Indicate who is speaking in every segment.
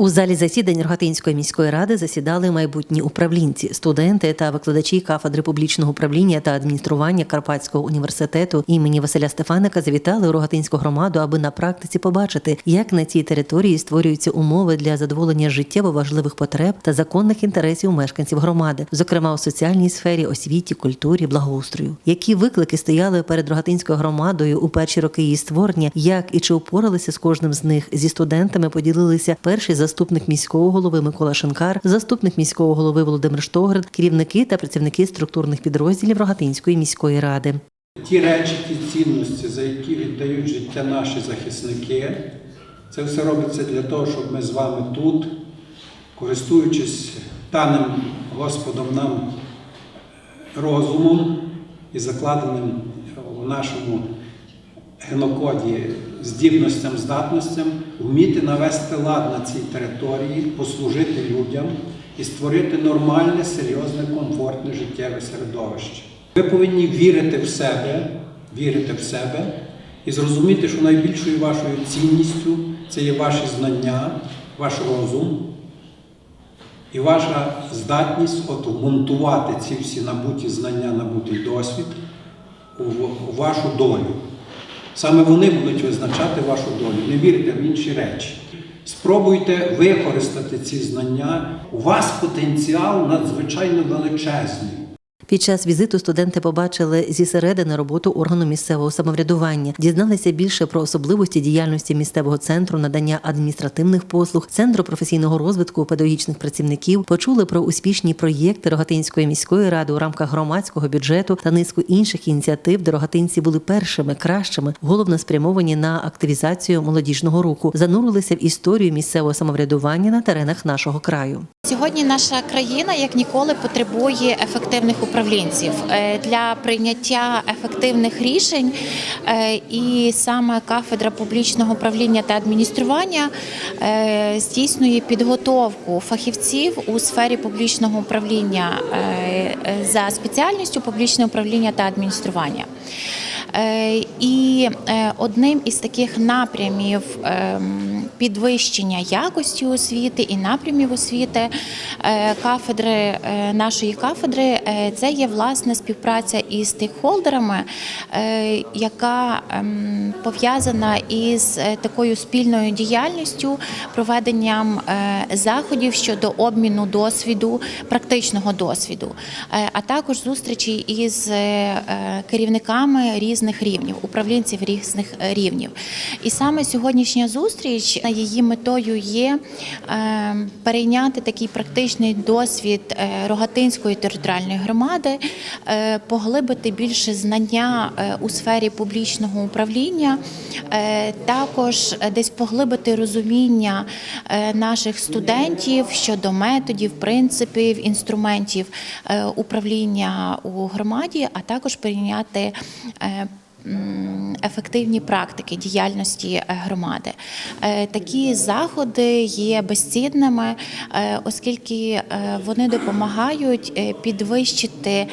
Speaker 1: У залі засідань Рогатинської міської ради засідали майбутні управлінці, студенти та викладачі кафедри публічного управління та адміністрування Карпатського університету імені Василя Стефаника завітали у Рогатинську громаду, аби на практиці побачити, як на цій території створюються умови для задоволення життєво важливих потреб та законних інтересів мешканців громади, зокрема у соціальній сфері, освіті, культурі, благоустрою. Які виклики стояли перед Рогатинською громадою у перші роки її створення, як і чи упоралися з кожним з них зі студентами, поділилися перший заступник міського голови Микола Шинкар, заступник міського голови Володимир Штоград, керівники та працівники структурних підрозділів Рогатинської міської ради.
Speaker 2: Ті речі, ті цінності, за які віддають життя наші захисники, це все робиться для того, щоб ми з вами тут, користуючись даним Господом нам розумом і закладеним у нашому генокоді здібностям, здатностям, вміти навести лад на цій території, послужити людям і створити нормальне, серйозне, комфортне життєве середовище. Ви повинні вірити в себе, вірити в себе і зрозуміти, що найбільшою вашою цінністю це є ваші знання, ваш розум і ваша здатність от вмонтувати ці всі набуті знання, набутий досвід у, вашу долю. Саме вони будуть визначати вашу долю. Не вірте в інші речі. Спробуйте використати ці знання. У вас потенціал надзвичайно величезний.
Speaker 1: Під час візиту студенти побачили зі середини роботу органу місцевого самоврядування, дізналися більше про особливості діяльності місцевого центру надання адміністративних послуг, центру професійного розвитку педагогічних працівників, почули про успішні проєкти Рогатинської міської ради у рамках громадського бюджету та низку інших ініціатив, де рогатинці були першими, кращими, головно спрямовані на активізацію молодіжного руху, занурилися в історію місцевого самоврядування на теренах нашого краю.
Speaker 3: Сьогодні наша країна як ніколи потребує ефективних управлінців Е, для прийняття ефективних рішень. е, І саме кафедра публічного управління та адміністрування е, здійснює підготовку фахівців у сфері публічного управління за спеціальністю публічне управління та адміністрування. І одним із таких напрямів ем, підвищення якості освіти і напрямів освіти е, кафедри е, нашої кафедри. Е, це є власне співпраця із стейкхолдерами, яка ем, пов'язана із е, такою спільною діяльністю, проведенням е, заходів щодо обміну досвіду, практичного досвіду, е, а також зустрічі із керівниками різних рівнів, управлінців різних рівнів. І саме сьогоднішня зустріч її метою є перейняти такий практичний досвід Рогатинської територіальної громади, поглибити більше знання у сфері публічного управління, е, також е, десь поглибити розуміння е, наших студентів щодо методів, принципів, інструментів управління у громаді, а також прийняти. Ефективні практики діяльності е, громади. Е, Такі заходи є безцінними, е, оскільки вони допомагають підвищити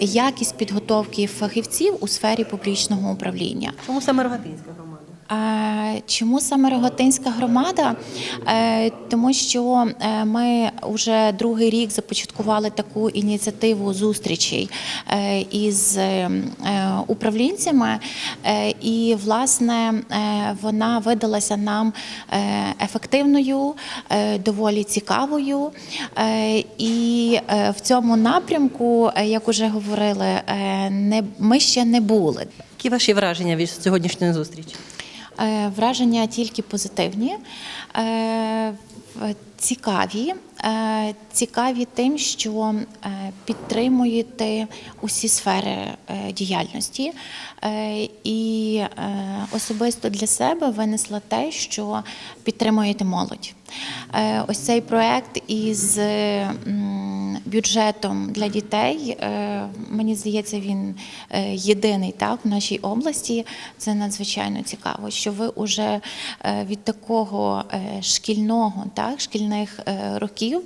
Speaker 3: якість підготовки фахівців у сфері публічного управління.
Speaker 1: Чому саме Рогатинська?
Speaker 3: Чому саме Рогатинська громада? Е, Тому що е, ми вже другий рік започаткували таку ініціативу зустрічей е, із управлінцями, і власне вона видалася нам ефективною, доволі цікавою. І в цьому напрямку, як уже говорили, не ми ще не були.
Speaker 1: Які ваші враження від сьогоднішньої зустрічі?
Speaker 3: Е, Враження тільки позитивні, е, цікаві. Е, Цікаві тим, що підтримуєте усі сфери діяльності, і особисто для себе винесла те, що підтримуєте молодь. Ось цей проект із бюджетом для дітей, е, мені здається, він е, єдиний так в нашій області. Це надзвичайно цікаво, що ви вже е, від такого шкільного, так, шкільних років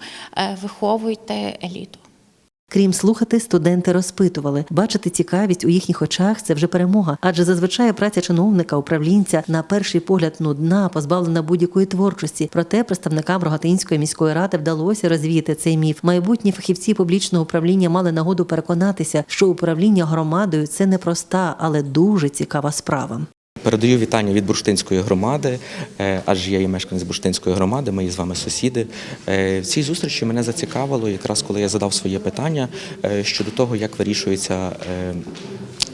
Speaker 3: виховуєте еліту.
Speaker 1: Крім слухати, студенти розпитували. Бачити цікавість у їхніх очах це вже перемога. Адже зазвичай праця чиновника, управлінця на перший погляд нудна, позбавлена будь-якої творчості. Проте представникам Рогатинської міської ради вдалося розвіяти цей міф. Майбутні фахівці публічного управління мали нагоду переконатися, що управління громадою це не проста, але дуже цікава справа.
Speaker 4: Передаю вітання від бурштинської громади, аж адже я є мешканець бурштинської громади, ми з вами сусіди. Е, В цій зустрічі мене зацікавило, якраз коли я задав своє питання е, щодо того, як вирішується.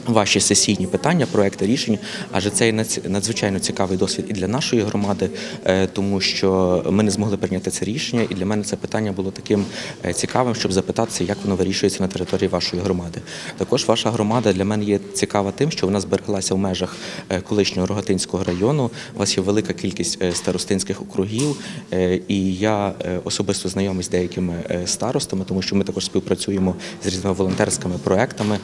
Speaker 4: Ваші сесійні питання, проекти рішень, адже це надзвичайно цікавий досвід і для нашої громади, е, тому що ми не змогли прийняти це рішення, і для мене це питання було таким е, цікавим, щоб запитатися, як воно вирішується на території вашої громади. Також ваша громада для мене є цікава тим, що вона збереглася в межах е, колишнього Рогатинського району. У вас є велика кількість старостинських округів, і я особисто знайомий з деякими старостами, тому що ми також співпрацюємо з різними волонтерськими проектами.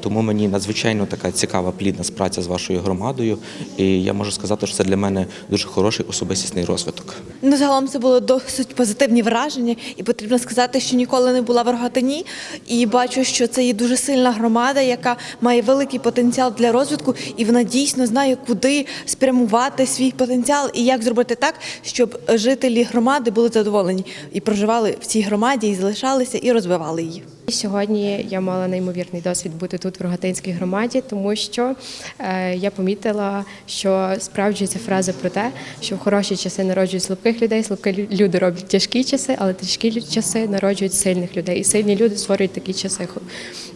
Speaker 4: Тому мені надзвичайно така цікава плідна спраця з вашою громадою. І я можу сказати, що це для мене дуже хороший особистісний розвиток.
Speaker 5: Ну, загалом це було досить позитивні враження, і потрібно сказати, що ніколи не була в Рогатині. І бачу, що це є дуже сильна громада, яка має великий потенціал для розвитку, і вона дійсно знає, куди спрямувати свій потенціал і як зробити так, щоб жителі громади були задоволені і проживали в цій громаді, і залишалися, і розвивали її.
Speaker 6: Сьогодні я мала неймовірний досвід бути тут в Рогатинській громаді, тому що е, я помітила, що справджується фраза про те, що в хороші часи народжують слабких людей, слабкі люди роблять тяжкі часи, але тяжкі часи народжують сильних людей, і сильні люди створюють такі часи.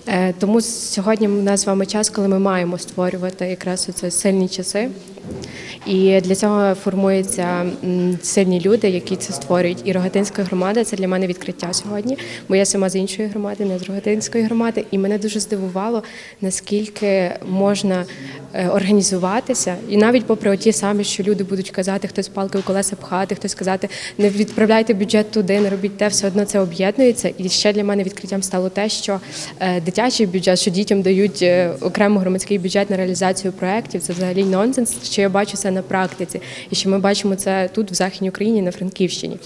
Speaker 6: Е, тому сьогодні у нас з вами час, коли ми маємо створювати якраз оце сильні часи. І для цього формуються сильні люди, які це створюють. І Рогатинська громада це для мене відкриття сьогодні. Бо я сама з іншої громади, не з Рогатинської громади, і мене дуже здивувало, наскільки можна е, організуватися. І навіть попри ті самі, що люди будуть казати, хтось палки у колеса пхати, хтось казати, не відправляйте бюджет туди, не робіть те, все одно це об'єднується. І ще для мене відкриттям стало те, що е, дитячий бюджет, що дітям дають е, окремо громадський бюджет на реалізацію проєктів, це взагалі нонсенс. Що я бачу це на практиці, і що ми бачимо це тут, в Західній Україні, на Франківщині.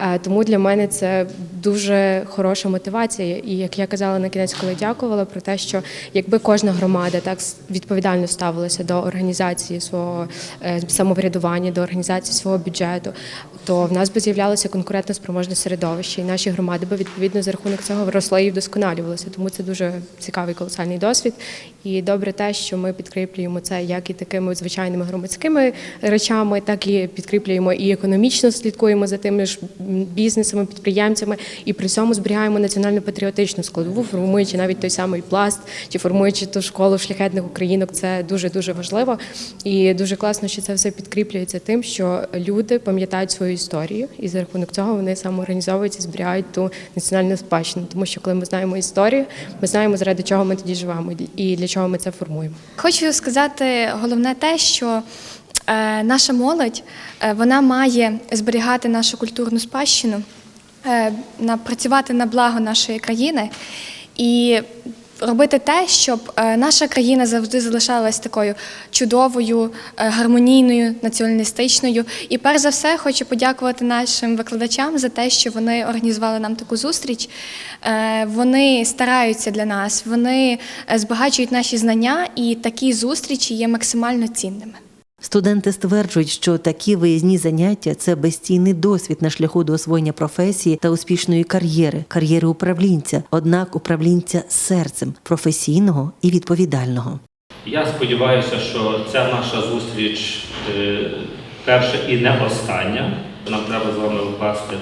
Speaker 6: Е, Тому для мене це дуже хороша мотивація. І як я казала на кінець, коли дякувала про те, що якби кожна громада так відповідально ставилася до організації свого е, самоврядування, до організації свого бюджету, то в нас би з'являлося конкурентно спроможне середовище, і наші громади би відповідно за рахунок цього росли і вдосконалювалися. Тому це дуже цікавий колосальний досвід. І добре те, що ми підкріплюємо це як і такими звичайними громадськими речами, так і підкріплюємо і економічно слідкуємо за тими ж бізнесами, підприємцями, і при цьому зберігаємо національно патріотичну складову, формуючи навіть той самий пласт чи формуючи ту школу шляхетних українок. Це дуже дуже важливо. І дуже класно, що це все підкріплюється тим, що люди пам'ятають свою історію, і за рахунок цього вони самоорганізовуються, зберігають ту національну спадщину. Тому що коли ми знаємо історію, ми знаємо заради чого ми тоді живемо і для чого ми це формуємо.
Speaker 7: Хочу сказати головне те, що е, наша молодь е, вона має зберігати нашу культурну спадщину, працювати на благо нашої країни і робити те, щоб е, наша країна завжди залишалась такою чудовою, е, гармонійною, націоналістичною. І перш за все хочу подякувати нашим викладачам за те, що вони організували нам таку зустріч. Е, Вони стараються для нас, вони е, збагачують наші знання, і такі зустрічі є максимально цінними.
Speaker 1: Студенти стверджують, що такі виїзні заняття це безцінний досвід на шляху до освоєння професії та успішної кар'єри, кар'єри управлінця, однак управлінця серцем професійного і відповідального.
Speaker 8: Я сподіваюся, що ця наша зустріч е, перша і не остання. Нам треба з вами укласти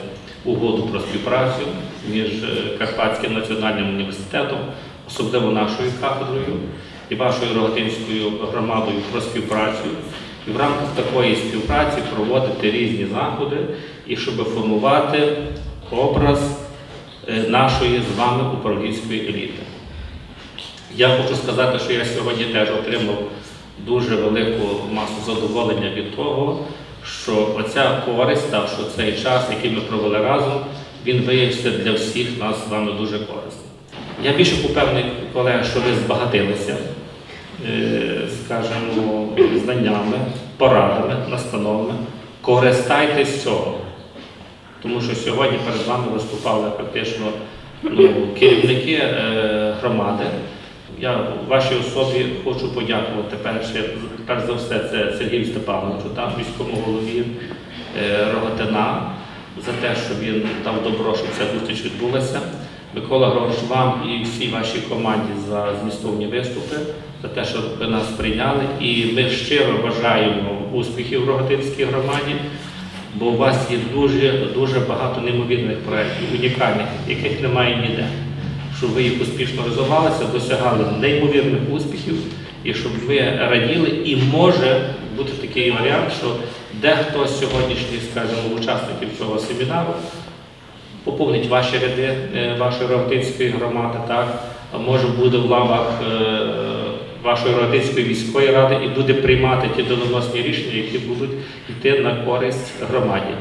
Speaker 8: угоду про співпрацю між е, Карпатським національним університетом, особливо нашою кафедрою і вашою Рогатинською громадою про співпрацю. І в рамках такої співпраці проводити різні заходи і щоб формувати образ е, нашої з вами управлінської еліти. Я хочу сказати, що я сьогодні теж отримав дуже велику масу задоволення від того, що оця користь, що цей час, який ми провели разом, він виявився для всіх нас з вами дуже корисним. Я більше упевнений, колеги, що ви збагатилися, скажімо, знаннями, порадами, настановами. Користайтесь цього. Тому що сьогодні перед вами виступали фактично ну, керівники е, громади. Я вашій особі хочу подякувати перше, перш за все, це Сергію Степановичу, там, міському голові е, Рогатина, за те, що він дав добро, щоб ця зустріч відбулася. Микола Грош, вам і всій вашій команді за змістовні виступи, за те, що ви нас прийняли. І ми щиро бажаємо успіхів в Рогатинській громаді, бо у вас є дуже, дуже багато неймовірних проєктів, унікальних, яких немає ніде. Щоб ви їх успішно розвивалися, досягали неймовірних успіхів, і щоб ви раділи, і може бути такий варіант, що дехто з сьогоднішніх, скажімо, учасників цього семінару поповнить ваші ряди е, вашої Рогатинської громади, так, може буде в лавах е, вашої Рогатинської міської ради і буде приймати ті доленосні рішення, які будуть йти на користь громаді.